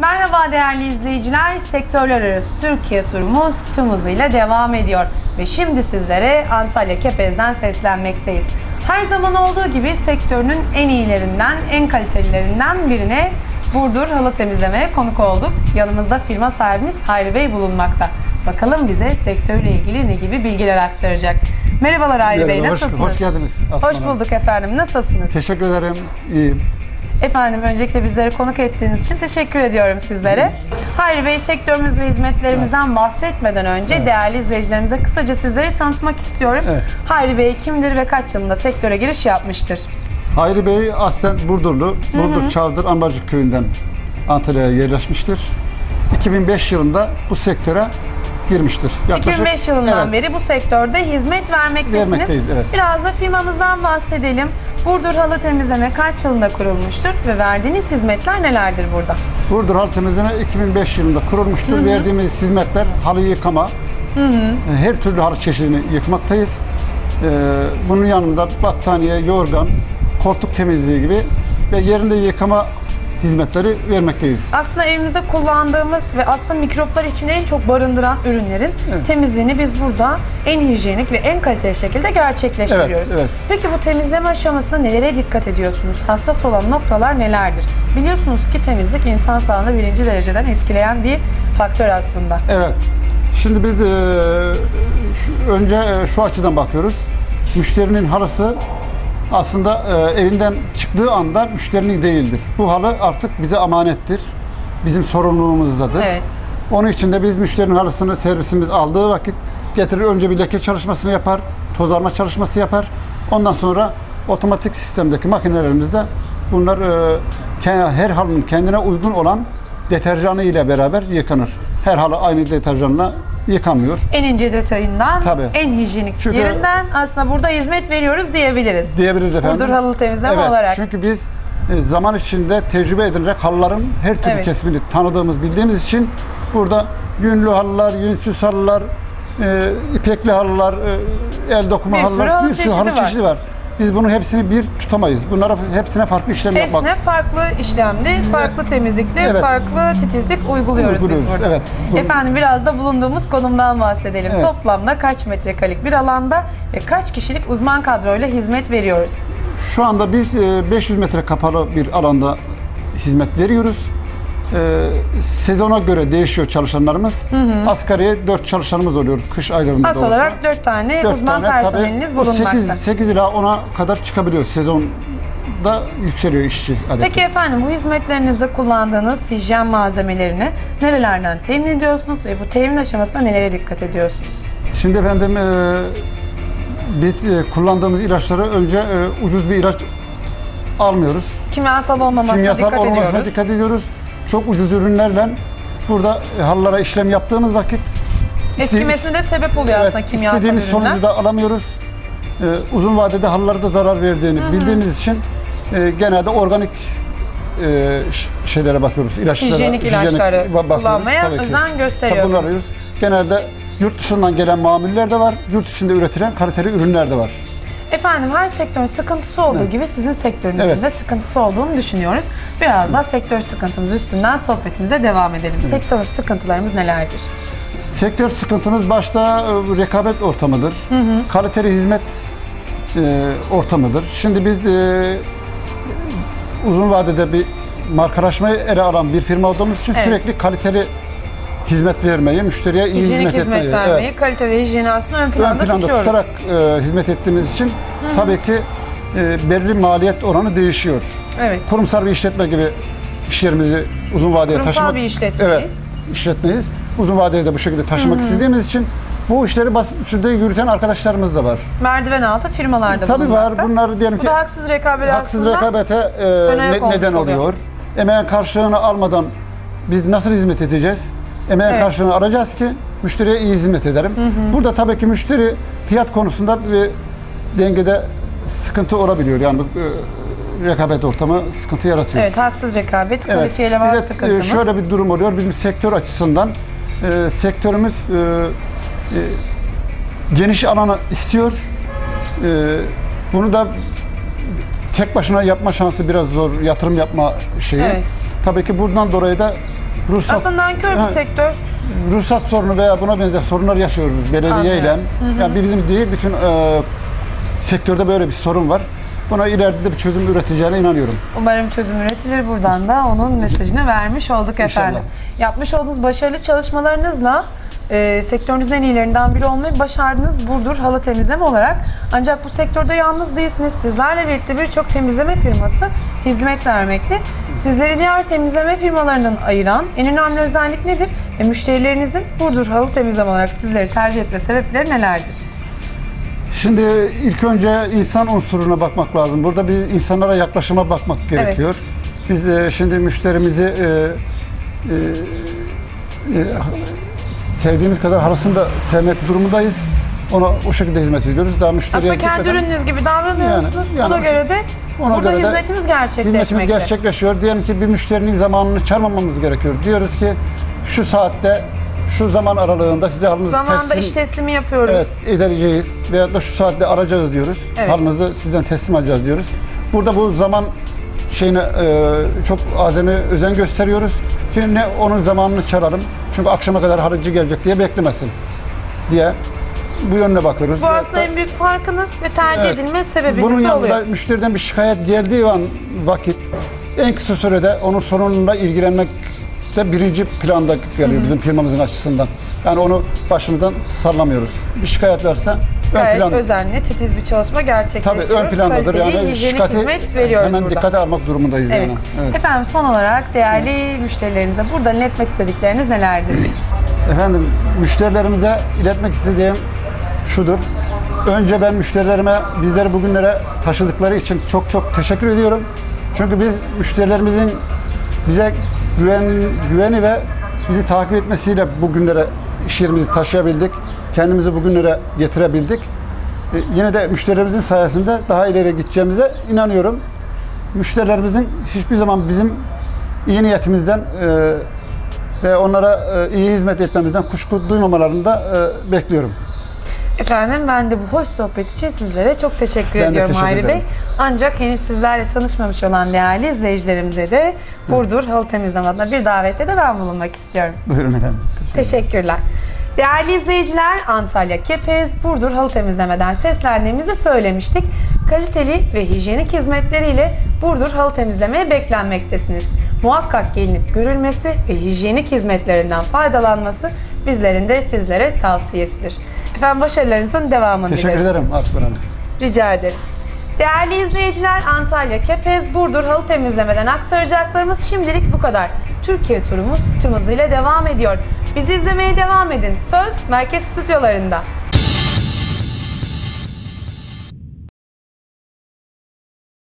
Merhaba değerli izleyiciler. Sektörler arası Türkiye turumuz tüm hızıyla devam ediyor. Ve şimdi sizlere Antalya Kepez'den seslenmekteyiz. Her zaman olduğu gibi sektörünün en iyilerinden, en kalitelilerinden birine Burdur Halı Temizleme'ye konuk olduk. Yanımızda firma sahibimiz Hayri Bey bulunmakta. Bakalım bize sektörle ilgili ne gibi bilgiler aktaracak. Merhabalar Hayri Bey, Merhaba, hoş- nasılsınız? hoş geldiniz Aslı Hoş Hanım. bulduk efendim. Nasılsınız? Teşekkür ederim. İyiyim. Efendim öncelikle bizleri konuk ettiğiniz için teşekkür ediyorum sizlere. Hayri Bey sektörümüz ve hizmetlerimizden bahsetmeden önce değerli izleyicilerimize kısaca sizleri tanıtmak istiyorum. Evet. Hayri Bey kimdir ve kaç yılında sektöre giriş yapmıştır? Hayri Bey aslen Burdurlu. Burdur Çavdır Ambarcık köyünden Antalya'ya yerleşmiştir. 2005 yılında bu sektöre girmiştir. Yaklaşık- 2005 yılından Evet. beri bu sektörde hizmet vermektesiniz. Vermekteyiz, evet. Biraz da firmamızdan bahsedelim. Burdur Halı Temizleme kaç yılında kurulmuştur ve verdiğiniz hizmetler nelerdir burada? Burdur Halı Temizleme 2005 yılında kurulmuştur. Verdiğimiz hizmetler halı yıkama, her türlü halı çeşidini yıkmaktayız. Ee, bunun yanında battaniye, yorgan, koltuk temizliği gibi ve yerinde yıkama hizmetleri vermekteyiz. Aslında evimizde kullandığımız ve aslında mikroplar için en çok barındıran ürünlerin Evet. temizliğini biz burada en hijyenik ve en kaliteli şekilde gerçekleştiriyoruz. Evet, evet. Peki bu temizleme aşamasında nelere dikkat ediyorsunuz? Hassas olan noktalar nelerdir? Biliyorsunuz ki temizlik insan sağlığını birinci dereceden etkileyen bir faktör aslında. Evet. Şimdi biz e, şu- önce e, şu açıdan bakıyoruz. Müşterinin halısı aslında e, evinden çıktığı anda müşterinin değildir. Bu halı artık bize amanettir. Bizim sorumluluğumuzdadır. Evet. Onun için de biz müşterinin halısını servisimiz aldığı vakit getirir önce bir leke çalışmasını yapar, toz alma çalışması yapar. Ondan sonra otomatik sistemdeki makinelerimizde bunlar e, her halının kendine uygun olan deterjanı ile beraber yıkanır. Her halı aynı deterjanla yıkamıyor. En ince detayından, Tabii. en hijyenik Çünkü- yerinden aslında burada hizmet veriyoruz diyebiliriz. Diyebiliriz efendim. Burdur halı temizleme Evet, olarak. Çünkü biz e, zaman içinde tecrübe edilerek halıların her türlü Evet. kesimini tanıdığımız, bildiğimiz için burada yünlü halılar, yünsüz halılar, e, ipekli halılar, e, el dokuma Bir halılar, halı bir sürü halı var. çeşidi var. Biz bunu hepsini bir tutamayız. Bunlara hepsine farklı işlem Hepsine yapmak. farklı işlemli, farklı temizlikli, Evet. farklı titizlik uyguluyoruz, Uyguluyoruz, biz burada. evet. Bu- Efendim biraz da bulunduğumuz konumdan bahsedelim. Evet. Toplamda kaç metrekarelik bir alanda ve kaç kişilik uzman kadroyla hizmet veriyoruz? Şu anda biz e, 500 metre kapalı bir alanda hizmet veriyoruz. E, sezona göre değişiyor çalışanlarımız. Asgariye 4 çalışanımız oluyor kış aylarında As da olsa. olarak 4 tane Dört uzman tane, personeliniz bulunmakta. 8, 8 ila 10'a kadar çıkabiliyor. Sezonda yükseliyor işçi adeti. Peki efendim bu hizmetlerinizde kullandığınız hijyen malzemelerini nerelerden temin ediyorsunuz ve bu temin aşamasında nelere dikkat ediyorsunuz? Şimdi efendim e, biz e, kullandığımız ilaçları önce e, ucuz bir ilaç almıyoruz. Kimyasal olmamasına Kimyasal dikkat olmamasına ediyoruz. dikkat ediyoruz. Çok ucuz ürünlerle burada halılara işlem yaptığımız vakit Eskimesine de sebep oluyor Evet, aslında kimyasal istediğimiz ürünler. sonucu da alamıyoruz. Ee, uzun vadede halılara da zarar verdiğini bildiğimiz için e, genelde organik e, şeylere bakıyoruz. İlaçlara, Hijyenik ilaçları kullanmaya özen kullanıyoruz. Genelde yurt dışından gelen mamuller de var, yurt içinde üretilen kaliteli ürünler de var. Efendim her sektörün sıkıntısı olduğu gibi sizin sektörünüzün Evet. de sıkıntısı olduğunu düşünüyoruz. Biraz da sektör sıkıntımız üstünden sohbetimize devam edelim. Sektör sıkıntılarımız nelerdir? Sektör sıkıntımız başta e, rekabet ortamıdır. Kaliteli hizmet e, ortamıdır. Şimdi biz e, uzun vadede bir markalaşmayı ele alan bir firma olduğumuz için Evet. sürekli kaliteli hizmet vermeyi, müşteriye iyi Hijyenik hizmet, hizmet, etmeyi vermeyi, evet, kalite ve hijyeni aslında ön planda, ön planda tutuyoruz. tutarak e, hizmet ettiğimiz için tabii ki e, belirli maliyet oranı değişiyor. Evet. Kurumsal bir işletme gibi iş yerimizi uzun vadeye Kurumsal taşımak... bir işletmeyiz. Evet, işletmeyiz. Uzun vadede de bu şekilde taşımak istediğimiz için bu işleri basit usulde yürüten arkadaşlarımız da var. Merdiven altı firmalarda Tabii var. Bunlar diyelim Bu ki da haksız rekabet haksız rekabete e, ne- neden oluyor. oluyor. Emeğin karşılığını almadan biz nasıl hizmet edeceğiz? Emeğin Evet. karşılığını alacağız ki müşteriye iyi hizmet ederim. Burada tabii ki müşteri fiyat konusunda bir dengede sıkıntı olabiliyor. Yani e, rekabet ortamı sıkıntı yaratıyor. Evet, haksız rekabet, Evet. Bir de, e, sıkıntımız. Şöyle bir durum oluyor. Bizim sektör açısından e, sektörümüz e, e, geniş alanı istiyor. E, bunu da tek başına yapma şansı biraz zor. Yatırım yapma şeyi. Evet. Tabii ki bundan dolayı da ruhsat, Aslında nankör bir Ha, sektör. ruhsat sorunu veya buna benzer sorunlar yaşıyoruz belediye ile. Anlıyorum. Yani bizim değil, bütün e, sektörde böyle bir sorun var. Buna ileride de bir çözüm üreteceğine inanıyorum. Umarım çözüm üretilir. Buradan da onun mesajını vermiş olduk efendim. Yapmış olduğunuz başarılı çalışmalarınızla e, sektörünüzün en iyilerinden biri olmayı başardınız Burdur Halı Temizleme olarak. Ancak bu sektörde yalnız değilsiniz. Sizlerle birlikte birçok temizleme firması hizmet vermekte. Sizleri diğer temizleme firmalarından ayıran en önemli özellik nedir? Ve müşterilerinizin Burdur Halı Temizleme olarak sizleri tercih etme sebepleri nelerdir? Şimdi ilk önce insan unsuruna bakmak lazım. Burada bir insanlara yaklaşıma bakmak gerekiyor. Biz e, şimdi müşterimizi e, e, e, sevdiğimiz kadar halısını da sevmek durumundayız. Ona o şekilde hizmet ediyoruz. Daha müşteriye Aslında kendi gitmeden ürününüz gibi davranıyorsunuz. Yani- yani Ona göre de ona burada göre de hizmetimiz gerçekleşmekte. hizmetimiz gerçekleşiyor. Diyelim ki bir müşterinin zamanını çalmamamız gerekiyor. Diyoruz ki şu saatte şu zaman aralığında size halınızı Zamanında teslim- iş teslimi yapıyoruz. Evet, edeceğiz veya da şu saatte arayacağız diyoruz. Evet. Halınızı sizden teslim alacağız diyoruz. Burada bu zaman şeyine e, çok azami özen gösteriyoruz ki ne onun zamanını çalalım. Çünkü akşama kadar halıcı gelecek diye beklemesin diye bu yönüne bakıyoruz. Bu aslında en büyük farkınız ve tercih Evet. edilme sebebiniz Bunun yanında oluyor. müşteriden bir şikayet geldiği an vakit en kısa sürede onun sorunuyla ilgilenmek de birinci planda geliyor bizim firmamızın açısından. Yani onu başımızdan sallamıyoruz. Bir şikayet varsa Gayet plan özenli, titiz bir çalışma tabii gerçekleştiriyoruz. ön plandadır. Kaliteli, Yani hijyenik şikayeti hizmet veriyoruz hemen burada. dikkate almak durumundayız Evet. yani. Evet. Efendim son olarak değerli müşterilerinize burada iletmek istedikleriniz nelerdir? Efendim müşterilerimize iletmek istediğim şudur. Önce ben müşterilerime bizleri bugünlere taşıdıkları için çok çok teşekkür ediyorum. Çünkü biz müşterilerimizin bize güven, güveni ve bizi takip etmesiyle bugünlere iş yerimizi taşıyabildik. Kendimizi bugünlere getirebildik. E, yine de müşterilerimizin sayesinde daha ileri gideceğimize inanıyorum. Müşterilerimizin hiçbir zaman bizim iyi niyetimizden e, ve onlara e, iyi hizmet etmemizden kuşku duymamalarını da bekliyorum. Efendim ben de bu hoş sohbet için sizlere çok teşekkür Ben ediyorum teşekkür Hayri ederim. Bey. Ancak henüz sizlerle tanışmamış olan değerli izleyicilerimize de Burdur Halı Temizleme adına bir davette de ben bulunmak istiyorum. Buyurun efendim. Teşekkürler. Değerli izleyiciler, Antalya Kepez, Burdur Halı Temizleme'den seslendiğimizi söylemiştik. Kaliteli ve hijyenik hizmetleriyle Burdur Halı Temizleme'ye beklenmektesiniz. Muhakkak gelinip görülmesi ve hijyenik hizmetlerinden faydalanması bizlerin de sizlere tavsiyesidir. Efendim başarılarınızın devamını Teşekkür dilerim. ederim Aslı Hanım. Rica ederim. Değerli izleyiciler, Antalya, Kepez, Burdur halı temizlemeden aktaracaklarımız şimdilik bu kadar. Türkiye turumuz tüm hızıyla devam ediyor. Bizi izlemeye devam edin. Söz merkez stüdyolarında.